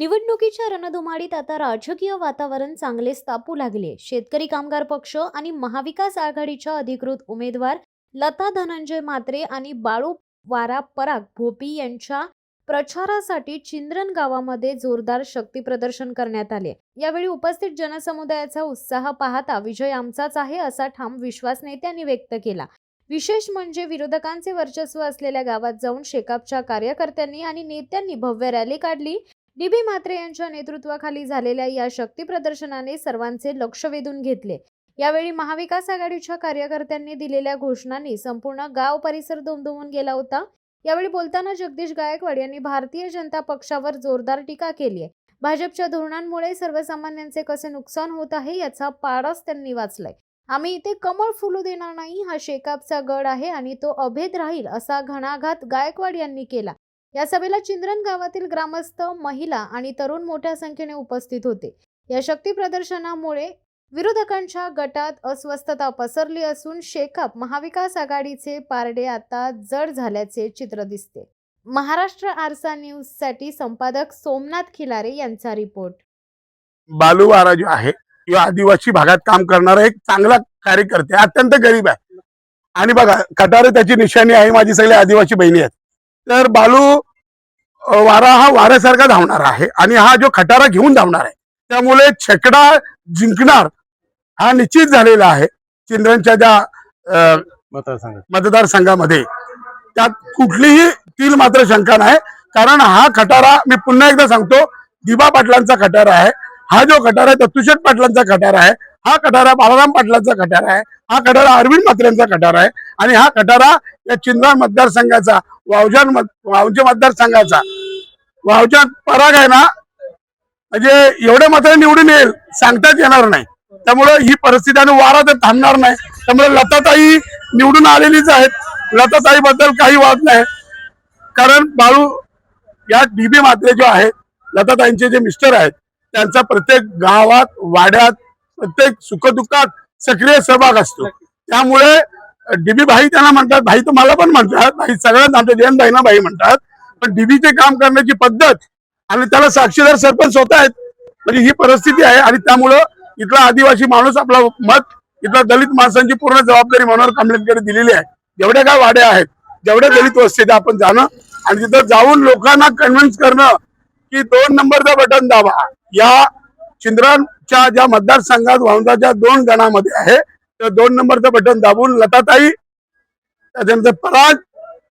निवडणुकीच्या रणधुमाडीत आता राजकीय वातावरण चांगलेच तापू लागले. शेतकरी कामगार पक्ष आणि महाविकास आघाडीच्या अधिकृत उमेदवार लता धनंजय म्हात्रे आणि बाळू वारा पराग भोपी यांच्या प्रचारासाठी चिंद्रन गावामध्ये जोरदार शक्ती प्रदर्शन करण्यात आले. यावेळी उपस्थित जनसमुदायाचा उत्साह पाहता विजय आमचाच आहे असा ठाम विश्वास नेत्यांनी व्यक्त केला. विशेष म्हणजे विरोधकांचे वर्चस्व असलेल्या गावात जाऊन शेकापच्या कार्यकर्त्यांनी आणि नेत्यांनी भव्य रॅली काढली. डी बी म्हात्रे यांच्या नेतृत्वाखाली झालेल्या या शक्ती प्रदर्शनाने सर्वांचे लक्ष वेधून घेतले. यावेळी महाविकास आघाडीच्या कार्यकर्त्यांनी दिलेल्या घोषणांनी संपूर्ण गाव परिसर दुमदुमून गेला होता. यावेळी बोलताना जगदीश गायकवाड यांनी भारतीय जनता पक्षावर जोरदार टीका केली आहे. भाजपच्या धोरणांमुळे सर्वसामान्यांचे कसे नुकसान होत आहे याचा पाडाच त्यांनी वाचलाय. आम्ही इथे कमळ फुलू देणार नाही हा शेकापचा गड आहे आणि तो अभेद राहील असा घणाघात गायकवाड यांनी केला. या सभेला चिंद्रन गावातील ग्रामस्थ महिला आणि तरुण मोठ्या संख्येने उपस्थित होते. या शक्ती प्रदर्शनामुळे विरोधकांच्या गटात अस्वस्थता पसरली असून शेकाप महाविकास आघाडीचे पारडे आता जड झाल्याचे चित्र दिसते. महाराष्ट्र आरसा न्यूजसाठी संपादक सोमनाथ खिलारे यांचा रिपोर्ट. बालूवारा जो आहे किंवा आदिवासी भागात काम करणारा एक चांगला कार्यकर्ते अत्यंत गरीब आहे. आणि बघा कटारे त्याची निशाणी आहे माझी सगळी आदिवासी बहिणी आहेत. तर बालू वारा हा वाऱ्यासारखा धावणार आहे आणि हा जो खटारा घेऊन धावणार आहे त्यामुळे छकडा जिंकणार हा निश्चित झालेला आहे चिंद्रनच्या ज्या मतदारसंघामध्ये. त्यात कुठलीही तील मात्र शंका नाही कारण हा खटारा मी पुन्हा एकदा सांगतो दिबा पाटलांचा खटारा आहे. हा जो खटारा आहे दत्तुशेठ पाटलांचा खटारा आहे. हा कटारा बालाराम पाटलाचा खटारा आहे. हा कटारा अरविंद म्हात्रेंचा कटारा आहे. आणि हा कटारा या चिंद्रा मतदारसंघाचा वावजान मत- वावजे मतदारसंघाचा. वावजान पराग आहे ना म्हणजे एवढे मात्र निवडून येईल सांगताच येणार नाही. त्यामुळे ही परिस्थिती आणि वारा तर थांबणार नाही. त्यामुळे लताताई निवडून आलेलीच आहेत. लताताई बद्दल काही वाद नाही. कारण बाळू या डीबी मात्रे जो आहे लताताईंचे जे मिस्टर आहेत त्यांचा प्रत्येक गावात वाड्यात प्रत्येक सुखदुःखात सक्रिय सहभाग असतो. त्यामुळे डीबी भाई त्यांना म्हणतात भाई तर मला पण म्हणतात भाई सगळ्यांना आमच्या जयंत भाईना भाई म्हणतात. पण डीबीचे काम करण्याची पद्धत आणि त्याला साक्षीदार सरपंच होत आहेत म्हणजे ही परिस्थिती आहे आणि त्यामुळं इथला आदिवासी माणूस आपला मत इथला दलित माणसांची पूर्ण जबाबदारी मनोहर कांबळेंकडे दिलेली आहे. जेवढ्या काय वाड्या आहेत जेवढ्या दलित वस्तीत आपण जाणं आणि तिथं जाऊन लोकांना कन्व्हिन्स करणं की दोन नंबरचं बटन दाबा. या चिंद्रांच्या ज्या मतदारसंघात वाहूनच्या दोन गणामध्ये आहे त्या दोन नंबरचं बटन दाबून लताताई त्याच्यानंतर पराग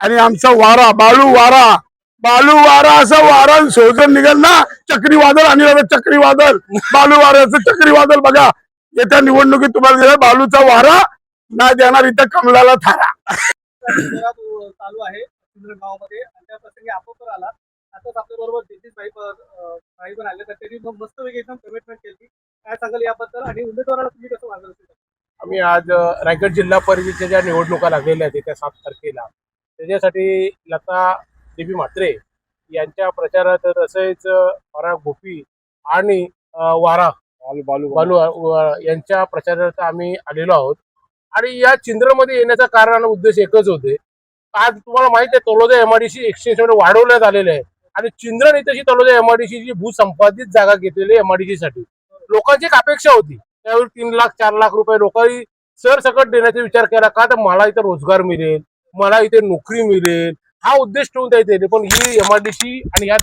आणि आमचा वारा बाळू वारा. बालू वारा असं वारा सोजन निघेल ना चक्रीवादळ आणि चक्रीवादळ. बालू वाऱ्याचं चक्रीवादळ बघा. येत्या निवडणुकीत तुम्हाला बालूचा वारा नाही देणार इथं कमलाला थारा. चालू आहे त्या आताच आपल्या बरोबर जगदीश भाई पण अं, भाई पण आले तर त्यांनी मग मस्तपैकी एकदम कमिटमेंट केली. काय सांगाल याबद्दल? आणि उमेदवाराला तुम्ही कसं मार्गदर्शन कराल? आम्ही आज रायगड जिल्हा परिषदेच्या ज्या निवडणुका लागलेल्या आहेत येत्या सात तारखेला त्याच्यासाठी लता देवी म्हात्रे यांच्या प्रचारात तसेच अ, पराग भोपी आणि वारा बालू अ, यांच्या प्रचारार्थ आम्ही आलेलो आहोत. आणि या चिंद्रमध्ये येण्याचं कारण आणि उद्देश एकच होते. आज तुम्हाला माहिती आहे तलोजा एमआयडीसी एक्सचेंज वाढवण्यात आलेले आहे. आणि चिंद्रन इथे जी तलोजा एमआयडीसी जी भूसंपादित जागा घेतलेली एमआयडीसी साठी. लोकांची एक अपेक्षा होती. त्यावेळी तीन लाख चार लाख रुपये लोकांनी सरसकट देण्याचा विचार केला का तर मला इथे रोजगार मिळेल मला इथे नोकरी मिळेल. हा उद्देश ठेवून त्या इथे पण ही एमआरडीसी आणि ह्या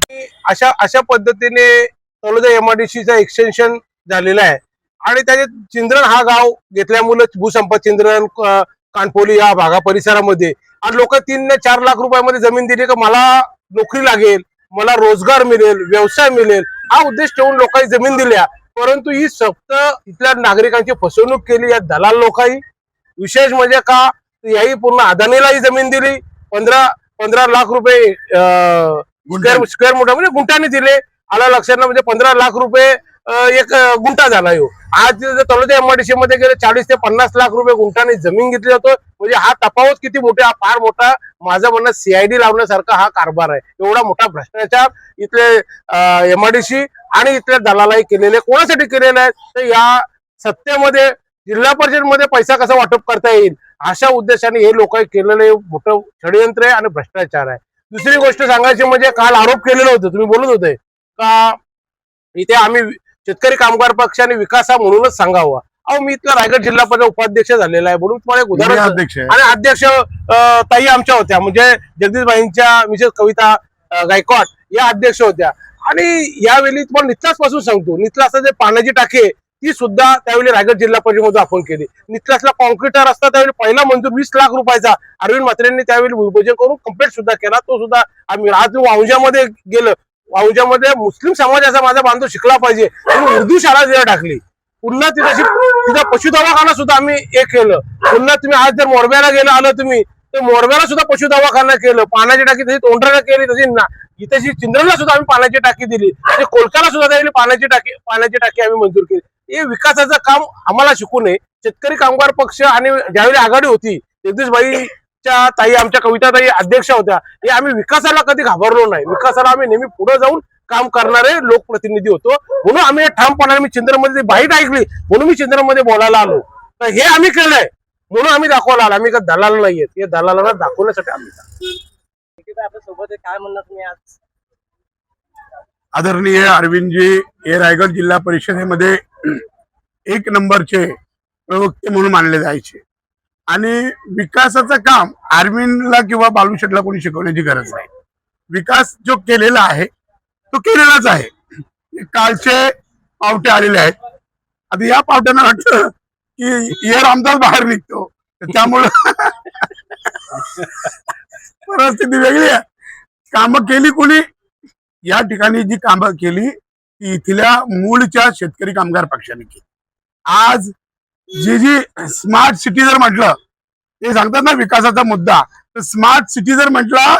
अशा अशा पद्धतीने तलोजा एमआरडीसीचा एक्सटेन्शन झालेला आहे. आणि त्याचे चिंद्रन हा गाव घेतल्यामुळे भूसंपद चिंद्रन कानपोली या भागा परिसरामध्ये आणि लोक तीन ने चार लाख रुपयामध्ये जमीन दिली का मला नोकरी लागेल. मला रोजगार मिळेल व्यवसाय मिळेल हा उद्देश ठेवून लोकांनी जमीन दिल्या. परंतु ही फक्त इथल्या नागरिकांची फसवणूक केली या दलाल लोकांनी विशेष म्हणजे का याही पूर्ण अदानीला ही जमीन दिली. पंधरा पंधरा लाख रुपये स्क्वेअर स्क्वेअर मोठा म्हणजे गुंठाने दिले. आला लक्षात म्हणजे पंधरा लाख रुपये एक गुंठा झाला आज तळोजा एमआयडीसी मध्ये गेले चाळीस ते पन्नास लाख रुपये गुंठाने जमीन घेतली जातो. म्हणजे हा तफावत किती मोठा फार मोठा माझं म्हणणं सीआयडी लावण्यासारखा हा कारभार आहे. एवढा मोठा भ्रष्टाचार इथले एमआयडीसी आणि इथल्या दलालाही केलेले. कोणासाठी केलेले आहेत? तर या सत्तेमध्ये जिल्हा परिषदमध्ये पैसा कसा वाटप करता येईल? अशा उद्देशाने हे लोक केलेले मोठं षडयंत्र आहे आणि भ्रष्टाचार आहे. दुसरी गोष्ट सांगायची म्हणजे काल आरोप केलेला होता. तुम्ही बोलत होते का इथे आम्ही शेतकरी कामगार पक्षाने हा म्हणूनच सांगावा. अहो मी इथला रायगड जिल्हा परिषद उपाध्यक्ष झालेला आहे म्हणून तुम्हाला एक उदाहरण अध्यक्ष आणि अध्यक्ष ताई आमच्या होत्या. म्हणजे जगदीशबाईंच्या मिसेस कविता गायकवाड या अध्यक्ष होत्या. आणि यावेळी तुम्हाला नितलासपासून सांगतो नितलासचं जे पाण्याची टाकी ती सुद्धा त्यावेळी रायगड जिल्हा परिषदेमध्ये आपण केली. नितलासला कॉन्क्रीटर रस्ता त्यावेळी पहिला मंजूर वीस लाख रुपयाचा. अरविंद म्हात्रेंनी त्यावेळी भूमिपूजन करून कंप्लीट सुद्धा केला. तो सुद्धा आम्ही आज मी वावजामध्ये गेलं. वावजामध्ये मुस्लिम समाजाचा माझा बांधव शिकला पाहिजे. म्हणून उर्दू शाळा तिला टाकली. पुन्हा तिथं तिथं पशु दवाखाना सुद्धा आम्ही एक केलं. पुन्हा तुम्ही आज जर मोरब्याला गेला आलं तुम्ही तर मोरब्याला सुद्धा पशु दवाखाना केलं. पाण्याची टाकी तशी तोंडराला केली तशी ना इथे चिंद्रला सुद्धा आम्ही पाण्याची टाकी दिली. म्हणजे कोलकाला सुद्धा त्यावेळी पाण्याची टाकी पाण्याची टाकी आम्ही मंजूर केली. हे विकासाचं काम आम्हाला शिकू नये. शेतकरी कामगार पक्ष आणि ज्यावेळी आघाडी होती जगदीशबाईच्या ताई आमच्या कविता ताई अध्यक्ष होत्या हे आम्ही विकासाला कधी घाबरलो नाही. विकासाला आम्ही नेहमी पुढे जाऊन काम करणारे लोकप्रतिनिधी होतो. म्हणून आम्ही ठामपणाने मी चिंद्रमध्ये बाईट ऐकली म्हणून मी चिंद्रमध्ये बोलायला आलो. तर हे आम्ही केलंय. म्हणून आम्ही दाखवला आलो. आम्ही का दलाल नाहीयेत. हे दलालांना दाखवण्यासाठी आम्ही आपल्यासोबत काय म्हणणार तुम्ही आज? आदरणीय अरविंदजी हे रायगड जिल्हा परिषदेमध्ये एक नंबरचे प्रवक्ते म्हणून मानले जायचे. आणि विकासाचं काम अरविंदला किंवा बालू शेटला कोणी शिकवण्याची गरज नाही. विकास जो केलेला आहे तो केलेलाच आहे. कालचे पावटे आलेले आहेत. आता या पावट्यांना वाटतं की ये रामदास बाहेर निघतो. तर त्यामुळं परिस्थिती वेगळी आहे. कामं केली कोणी? या ठिकाणी जी कामं केली ती इथल्या मूळच्या शेतकरी कामगार पक्षाने केली. आज जी जी स्मार्ट सिटी जर म्हटलं ते सांगतात ना विकासाचा मुद्दा. तर स्मार्ट सिटी जर म्हटलं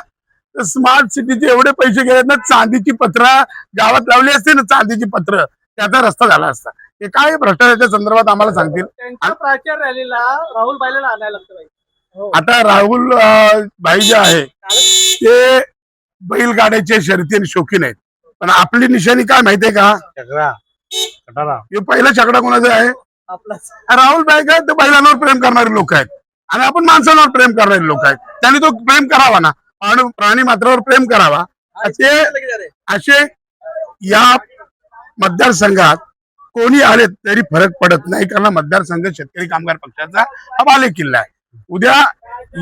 स्मार्ट सिटीचे एवढे पैसे गेलेत ना चांदीची पत्र गावात लावली असते ना चांदीची पत्र त्याचा रस्ता झाला असता. हे काय भ्रष्टाचाराच्या संदर्भात आम्हाला सांगतील? त्यांच्या प्राचार रॅलीला राहुल आणायला लागतं हो. आता राहुल भाई जे आहे ते बैलगाड्याचे शर्यतीने शौकीन आहेत. पण आपली निशाणी काय माहितीये का? हे पहिला छकडा कोणाचा आहे? राहुल भाई काय? ते बैलांवर प्रेम करणारे लोक आहेत. आणि आपण माणसांवर प्रेम करणारे लोक आहेत. त्यांनी तो प्रेम करावा ना. प्राणी मात्रावर प्रेम करावा. ते असे या मतदारसंघात कोणी आले तरी फरक पडत नाही कारण मतदारसंघ शेतकरी कामगार पक्षाचा हा बाले किल्ला आहे. उद्या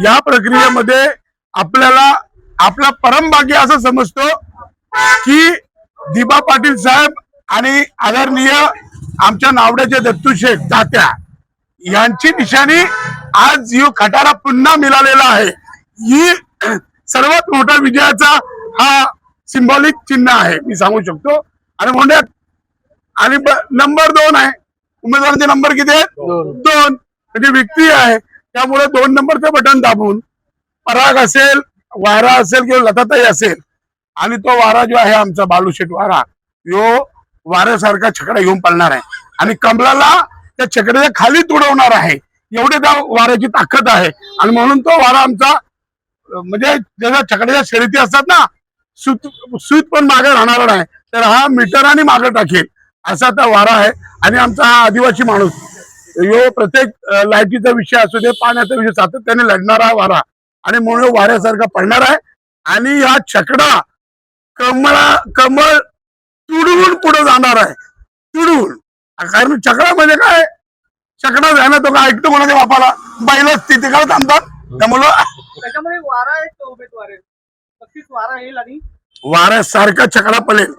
या प्रक्रियेमध्ये आपल्याला आपला परमभाग्य असं समजतो की दिबा पाटील साहेब आणि आदरणीय आमच्या नावड्याचे दत्तू शेठ तात्या यांची निशाणी आज यो खटारा पुन्हा मिळालेला आहे. ही सर्वात मोठा विजयाचा हा सिंबॉलिक चिन्ह आहे मी सांगू शकतो. आणि म्हणण्यात आणि नंबर दोन आहे. उमेदवारांचे नंबर किती आहेत? दोन. म्हणजे व्यक्ती आहे. त्यामुळे दोन नंबरचं बटन दाबून पराग असेल वारा असेल किंवा लताताई असेल आणि तो वारा जो आहे आमचा बालूशेठ वारा यो वाऱ्यासारखा छकडा घेऊन पळणार आहे. आणि कमलाला त्या छकड्याच्या खाली तुडवणार आहे. एवढे त्या वाऱ्याची ताकद आहे. आणि म्हणून तो वारा आमचा म्हणजे जसं छकड्याच्या शर्यती असतात ना सुत सूत पण मागे राहणार नाही. तर हा मीटराने मागे टाकेल. असा आता वारा आहे. आणि आमचा हा आदिवासी माणूस यो प्रत्येक लाईटीचा विषय असू दे पाण्याचा विषय सातत्याने लढणारा वारा. आणि म्हणून वाऱ्यासारखा पडणार आहे. आणि हा छकडा कमळा कमळ तुडवून पुढे जाणार आहे. तुडवून. कारण छकडा म्हणजे काय? छकडा जाणं तो काय ऐकतो कोणाच्या बापाला? बैलच तिथे काय थांबतात त्यामुळं त्याच्यामुळे वारा एक उमेदवार आहे. नक्कीच वारा येईल आणि वाऱ्यासारखा चकडा पडेल.